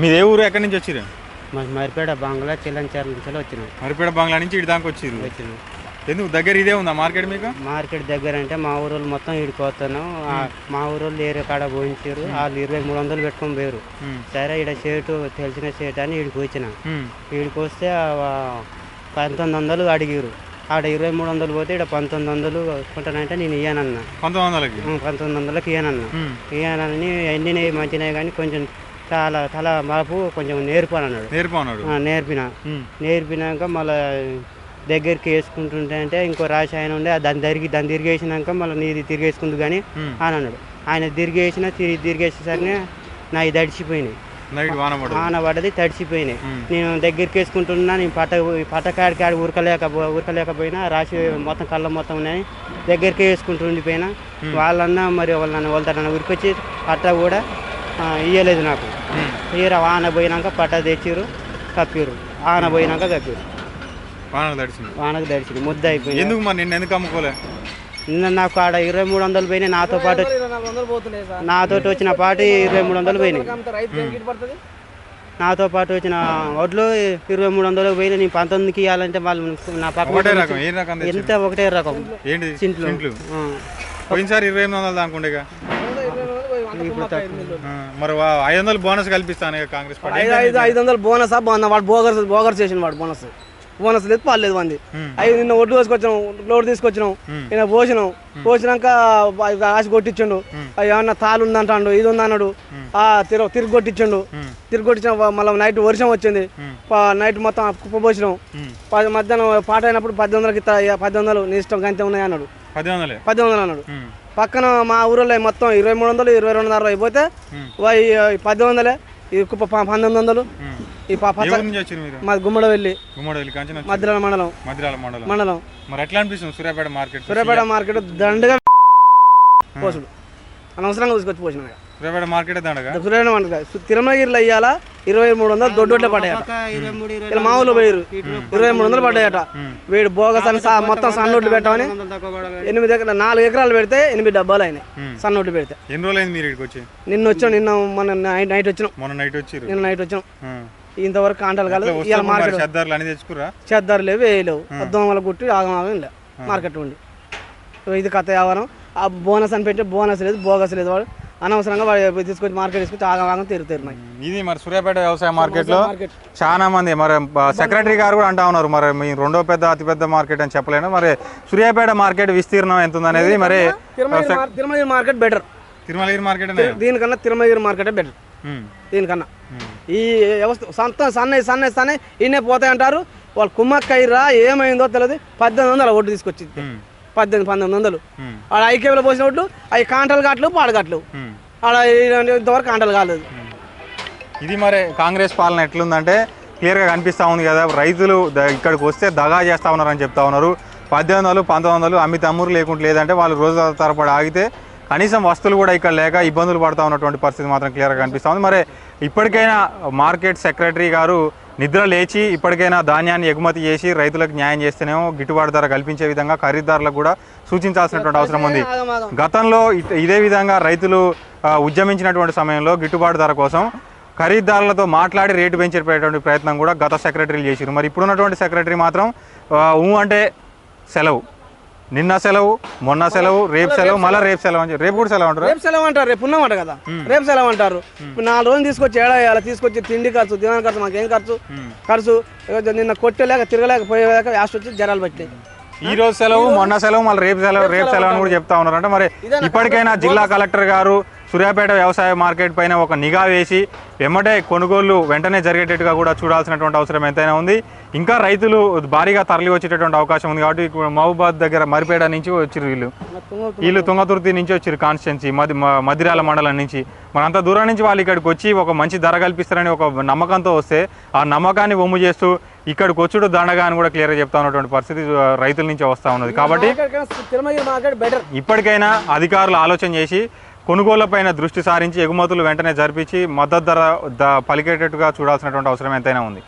మీది ఏ ఊరు ఎక్కడి నుంచి వచ్చిరు మరి మరిపేడ బంగ్లా చిల్లంచార్ల నుంచి వచ్చినాం. మరిపేడ బంగ్లా నుంచి ఇటు దాకా వచ్చిరు వచ్చినాం. ఎందుకు? దగ్గర ఇదే ఉందా మార్కెట్ మీకు? మార్కెట్ దగ్గర అంటే మా ఊరోళ్ళు మొత్తం ఈడిపోతున్నాం మా ఊరోళ్ళు ఏరే కాడ పోయించారు వాళ్ళు ఇరవై మూడు వందలు పెట్టుకొని పోయారు. సరే ఈడ షేటు తెలిసిన షేట్ అని ఈడికి వచ్చిన. ఈడికి వస్తే పంతొమ్మిది వందలు అడిగారు ఆడ ఇరవై మూడు వందలు పోతే ఇక్కడ పంతొమ్మిది వందలు కొంటానంటే నేను ఇయ్యానన్నా. పంతొమ్మిది వందలకి? పంతొమ్మిది వందలకి ఇయ్యానన్నా. ఇయ్యానని అన్ని మంచినాయి కానీ కొంచెం చాలా తల మరపు కొంచెం నేర్పానన్నాడు. నేర్పు అన్నాడు ఆ, నేర్పిన. నేర్పినాక మళ్ళీ దగ్గరికి వేసుకుంటుంటే అంటే ఇంకో రాశి ఆయన ఉండే ఆ దాన్ని తిరిగి దాన్ని తిరిగేసినాక మళ్ళీ నీది తిరిగేసుకుంది కానీ. అని అన్నాడు ఆయన తిరిగేసిన తిరిగి తిరిగేసేసరికి నా ఇది తడిచిపోయినాయి వాన పడ్డది తడిచిపోయినాయి. నేను దగ్గరికి వేసుకుంటున్నా నేను పట్ట పట్ట కాడికి ఆడి ఉరకలేక ఉరకలేకపోయినా రాసి మొత్తం కళ్ళ మొత్తం ఉన్నాయి. దగ్గరికి వేసుకుంటూ ఉండిపోయినా వాళ్ళన్నా మరి వాళ్ళని వెళ్తారన్న ఉరికొచ్చి పట్ట కూడా ఆ, ఇయ్యలేదు నాకు. తీర వాన పోయినాక పట్ట తెచ్చిరు కప్పిరు ఆన పోయినాక కప్పిరు వాన వానకు తడిచింది ముద్ద అయిపోయింది. ఎందుకు మరి నిన్న ఎందుకు అమ్ముకోలే? నిన్న నాకు ఆడ ఇరవై మూడు వందలు పోయినాయి నాతో పాటు నాతో వచ్చిన పాటు ఇరవై మూడు వందలు పోయినాయి. నాతో పాటు వచ్చిన వడ్లు ఇరవై మూడు వందలు పోయినాయి నేను పంతొమ్మిదికి ఇవ్వాలంటే వాళ్ళు నా పక్క ఒకటే రకం ఏ రకం తెచ్చిండు? ఎంత ఒకటే రకం. పోయినసారి ఇరవై ఎనిమిది వందలు దాకుండేగా? ఇప్పుడు తక్కువ. ఆ, మరి వా- ఐదు వందలు బోనస్ కల్పిస్తాను ఇక కాంగ్రెస్ పార్టీ. ఐదు ఐదు ఐదు వందలు బోనస్ బాగుంది వాడు బోగర్ బోగర్ చేసిన వాడు బోనస్. బోనస్ లేదు పాలేదు మంది ఉమ్. అవి నిన్న ఒడ్డు తీసుకొచ్చినాం లోడ్ తీసుకొచ్చినాం. నిన్న పోసినాం. పోసినాక ఆశ కొట్టించండు. అవి ఏమన్నా తాలు ఉందంటాడు ఇది ఉందన్నాడు ఆ తిరుగు తిరిగి కొట్టించండు. తిరిగి కొట్టించిన మళ్ళీ నైట్ వర్షం వచ్చింది. ప- నైట్ మొత్తం కుప్ప పోసినాం. ప- మధ్యాహ్నం పాట అయినప్పుడు పద్దెనిమిది వందలకి ఇస్తా పద్దెనిమిది వందలు నీ ఇష్టం గంతే ఉన్నాయి అన్నాడు. పది వందలే పద్దెనిమిది వందలు అన్నాడు. ఉమ్. పక్కన మా ఊరిలో మొత్తం ఇరవై మూడు వందలు ఇరవై రెండు అరవై అయిపోతే పద్దెనిమిది వందలే. ఈ కుప్ప పంతొమ్మిది వందలు. ఈ ప- ఏ పచ్చ ఊరు నుంచి వచ్చారు మీరు? మా గుమ్మడి వెళ్ళి మధ్యరాల మండలం. మండలం. మరి ఎట్లా అనిపిస్తుంది సూర్యాపేట మార్కెట్? సూర్యాపేట మార్కెట్ దండగా పోసుడు. అనవసరంగా తీసుకొచ్చి పోసిన మార్కెట్ దండగా మార్కెట్ తిరుమలగిరిలో ఇయ్యాల ఇరవై మూడు వందలు దొడ్డోట్లే పడ్డాయట. ఇలా మామూలు పోయారు ఇరవై మూడు వందలు పడ్డాయట. వీడు బోగస్ అని మొత్తం సన్నోట్లు పెట్టమని ఎనిమిది ఎకరా నాలుగు ఎకరాలు పెడితే ఎనిమిది డబ్బాలు అయినాయి. సన్నోట్లు పెడితే. ఎన్ని రోజులైంది మీరు ఇక్కడికి వచ్చి? నిన్న వచ్చాం నిన్న మన నైట్ వచ్చినాం. మొన్న నైట్ వచ్చిర్రు. నిన్న నైట్ వచ్చినాం. ఇంతవరకు కాంటాలు కాలేదు. ఇవాళ మరి? మార్కెట్ చెద్దార్లు తెచ్చుకురా చేద్దారు లేవు వేయలేవు. దోమల గుట్టి ఆగమాగం లే మార్కెట్ ఉండి. ఇది కథ వ్యవహారం. ఆ బోనస్ అని పెట్టి బోనస్ లేదు బోగస్ లేదు వాడు. అనవసరంగా తీసుకొచ్చి మార్కెట్ తీసుకొచ్చి ఆగమాగం తిరుగుతున్నాయి ఇది మరి సూర్యాపేట వ్యవసాయ మార్కెట్. లో చాలా మంది మరి సెక్రటరీ గారు కూడా అంటా ఉన్నారు మరి మీ రెండో పెద్ద అతిపెద్ద మార్కెట్ అని చెప్పలేను. మరి సూర్యాపేట మార్కెట్ విస్తీర్ణం ఎంత ఉంది అనేది మరి తిరుమలగిరి మార్- Tirumalagiri market better Tirumalagiri market దీనికన్నా తిరుమలగిరి మార్కెటే బెటర్. దీనికన్నా. ఈ వ్యవస్థ సొంత సన్నయ్య సన్నయ్య సన్నయ్య ఈయనే పోతాయి అంటారు. వాళ్ళు కుమ్మక్కయ్యరా ఏమైందో తెలియదు పద్దెనిమిది వందలు ఒడ్డు తీసుకొచ్చి ఉమ్. పద్దెనిమిది పంతొమ్మిది వందలు. ఆడ ఐకేబీలో పోసిన ఒడ్లు అవి కాంటలు కాట్లు పాడగట్లు. ఆడ ఇంతవరకు కాంటలు కాలేదు. ఇది మరి కాంగ్రెస్ పాలన ఎట్లుందంటే క్లియర్గా కనిపిస్తూ ఉంది కదా రైతులు ఇక్కడికి వస్తే దగా చేస్తూ ఉన్నారని చెప్తా ఉన్నారు. పద్దెనిమిది వందలు పంతొమ్మిది వందలు అమ్మి తమ్మురు లేకుంటే లేదంటే వాళ్ళు రోజుల తరబడి ఆగితే కనీసం వస్తువులు కూడా ఇక్కడ లేక ఇబ్బందులు పడతా ఉన్నటువంటి పరిస్థితి మాత్రం క్లియర్గా కనిపిస్తూ ఉంది. మరి ఇప్పటికైనా మార్కెట్ సెక్రటరీ గారు నిద్ర లేచి ఇప్పటికైనా ధాన్యాన్ని ఎగుమతి చేసి రైతులకు న్యాయం చేస్తేనేమో గిట్టుబాటు ధర కల్పించే విధంగా ఖరీదారులకు కూడా సూచించాల్సినటువంటి అవసరం ఉంది. గతంలో ఇదే విధంగా రైతులు ఉద్యమించినటువంటి సమయంలో గిట్టుబాటు ధర కోసం ఖరీదారులతో మాట్లాడి రేటు పెంచేటటువంటి ప్రయత్నం కూడా గత సెక్రటరీలు చేశారు మరి ఇప్పుడున్నటువంటి సెక్రటరీ మాత్రం ఊ అంటే సెలవు. నిన్న సెలవు మొన్న సెలవు రేపు సెలవు మళ్ళీ రేపు సెలవు అని రేపు కూడా సెలవు అంటారు? రేపు సెలవు అంటారు రేపు ఉన్నమాట కదా. రేపు సెలవు అంటారు. ఇప్పుడు నాలుగు రోజులు తీసుకొచ్చి ఏడా వేయాలి తీసుకొచ్చి తిండి ఖర్చు దివాన ఖర్చు మాకేం ఖర్చు? ఖర్చు. నిన్న కొట్టలేక తిరగలేక పోయేలేక యాస్ట్ వచ్చి జనాలు పట్టినాయి ఈ రోజు సెలవు మొన్న సెలవు మళ్ళీ రేపు సెలవు రేపు సెలవు అని కూడా చెప్తా ఉన్నారు అంటే మరి ఇప్పటికైనా జిల్లా కలెక్టర్ గారు సూర్యాపేట వ్యవసాయ మార్కెట్ పైన ఒక నిఘా వేసి వెంబడే కొనుగోళ్ళు వెంటనే జరిగేటట్టుగా కూడా చూడాల్సినటువంటి అవసరం ఎంతైనా ఉంది. ఇంకా రైతులు భారీగా తరలి వచ్చేటటువంటి అవకాశం ఉంది కాబట్టి మహబూబాద్ దగ్గర మరిపేట నుంచి వచ్చారు వీళ్ళు. వీళ్ళు తుంగతుర్తి నుంచి వచ్చారు కాన్స్టిట్యున్సీ మది మదిరాల మండలం నుంచి. మరి అంత దూరం నుంచి వాళ్ళు ఇక్కడికి వచ్చి ఒక మంచి ధర కల్పిస్తారని ఒక నమ్మకంతో వస్తే ఆ నమ్మకాన్ని ఒమ్ము చేస్తూ ఇక్కడికి వచ్చుడు దండగా అని కూడా క్లియర్గా చెప్తా ఉన్నటువంటి పరిస్థితి రైతుల నుంచి వస్తూ ఉన్నది. కాబట్టి ఇప్పటికైనా అధికారులు ఆలోచన చేసి కొనుగోళ్ళపైన దృష్టి సారించి ఎగుమతులు వెంటనే జరిపించి మద్దతు ధర ద- పలికేటట్టుగా చూడాల్సినటువంటి అవసరం ఎంతైనా ఉంది.